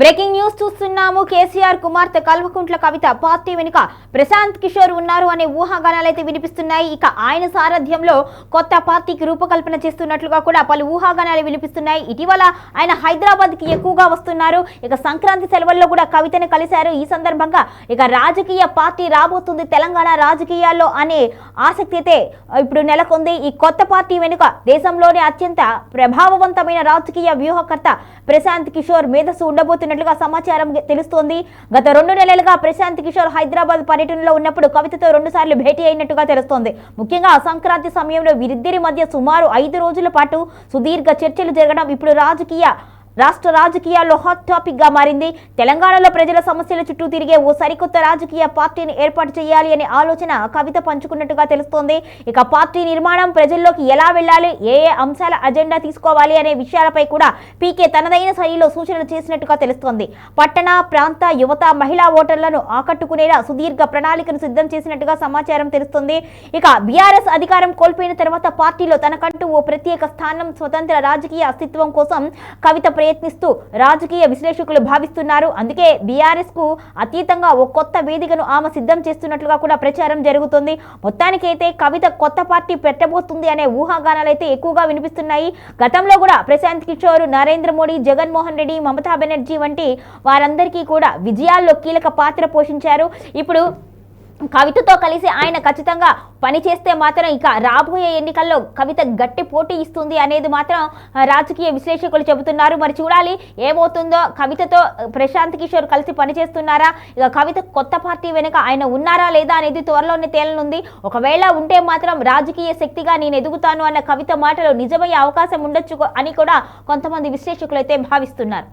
Breaking news చూస్తున్నాము. కేసీఆర్ కుమార్తె Kalvakuntla Kavitha party వెనుక ప్రశాంత్ కిషోర్ ఉన్నారు అనే ఊహాగానాలైతే వినిపిస్తున్నాయి. ఇక ఆయన సారథ్యంలో కొత్త పార్టీకి రూపకల్పన చేస్తున్నట్లుగా కూడా పలు ఊహాగానాలు వినిపిస్తున్నాయి. ఇటీవల ఆయన హైదరాబాద్కి ఎక్కువగా వస్తున్నారు. ఇక సంక్రాంతి సెలవుల్లో కూడా కవితను కలిశారు. ఈ సందర్భంగా ఇక రాజకీయ పార్టీ రాబోతుంది తెలంగాణ రాజకీయాల్లో అనే ఆసక్తి అయితే ఇప్పుడు నెలకొంది. ఈ కొత్త పార్టీ వెనుక దేశంలోనే అత్యంత ప్రభావవంతమైన రాజకీయ వ్యూహకర్త ప్రశాంత్ కిషోర్ మేధస్సు చేస్తున్నట్లుగా సమాచారం తెలుస్తోంది. గత రెండు నెలలుగా ప్రశాంత్ కిషోర్ హైదరాబాద్ పర్యటనలో ఉన్నప్పుడు కవితతో రెండు సార్లు భేటీ అయినట్టుగా తెలుస్తోంది. ముఖ్యంగా సంక్రాంతి సమయంలో వీరిద్దరి మధ్య సుమారు ఐదు రోజుల పాటు సుదీర్ఘ చర్చలు జరగడం ఇప్పుడు రాజకీయ రాష్ట్ర రాజకీయాల్లో హాట్ టాపిక్గా మారింది. తెలంగాణలో ప్రజల సమస్యల చుట్టూ తిరిగే ఓ సరికొత్త రాజకీయ పార్టీని ఏర్పాటు చేయాలి అనే ఆలోచన కవిత పంచుకున్నట్టుగా తెలుస్తోంది. ఇక పార్టీ నిర్మాణం ప్రజల్లోకి ఎలా వెళ్ళాలి? ఏ ఏ అంశాల అజెండా తీసుకోవాలి అనే విషయాలపై కూడా పీకే తనదైన శైలిలో సూచనలు చేసినట్టుగా తెలుస్తోంది. పట్టణ ప్రాంత యువత మహిళా ఓటర్లను ఆకట్టుకునేలా సుదీర్ఘ ప్రణాళికను సిద్ధం చేసినట్టుగా సమాచారం తెలుస్తుంది. ఇక బీఆర్ఎస్ అధికారం కోల్పోయిన తర్వాత పార్టీలో తనకంటూ ఓ ప్రత్యేక స్థానం స్వతంత్ర రాజకీయ అస్తిత్వం కోసం కవిత ప్రయత్నిస్తూ రాజకీయ విశ్లేషకులు భావిస్తున్నారు. అందుకే బీఆర్ఎస్కు అతీతంగా ఓ కొత్త వేదికను ఆమె సిద్ధం చేస్తున్నట్లుగా కూడా ప్రచారం జరుగుతుంది. మొత్తానికైతే కవిత కొత్త పార్టీ పెట్టబోతుంది అనే ఊహాగానాలు అయితే ఎక్కువగా వినిపిస్తున్నాయి. గతంలో కూడా ప్రశాంత్ కిషోర్ నరేంద్ర మోడీ జగన్మోహన్ రెడ్డి మమతా బెనర్జీ వంటి వారందరికీ కూడా విజయాల్లో కీలక పాత్ర పోషించారు. ఇప్పుడు కవితతో కలిసి ఆయన ఖచ్చితంగా పనిచేస్తే మాత్రం ఇక రాబోయే ఎన్నికల్లో కవిత గట్టి పోటీ ఇస్తుంది అనేది మాత్రం రాజకీయ విశ్లేషకులు చెబుతున్నారు. మరి చూడాలి ఏమవుతుందో? కవితతో ప్రశాంత్ కిషోర్ కలిసి పనిచేస్తున్నారా? ఇక కవిత కొత్త పార్టీ వెనుక ఆయన ఉన్నారా లేదా అనేది త్వరలోనే తేలనుంది. ఒకవేళ ఉంటే మాత్రం రాజకీయ శక్తిగా నేను ఎదుగుతాను అన్న కవిత మాటలు నిజమయ్యే అవకాశం ఉండొచ్చు అని కూడా కొంతమంది విశ్లేషకులు అయితే భావిస్తున్నారు.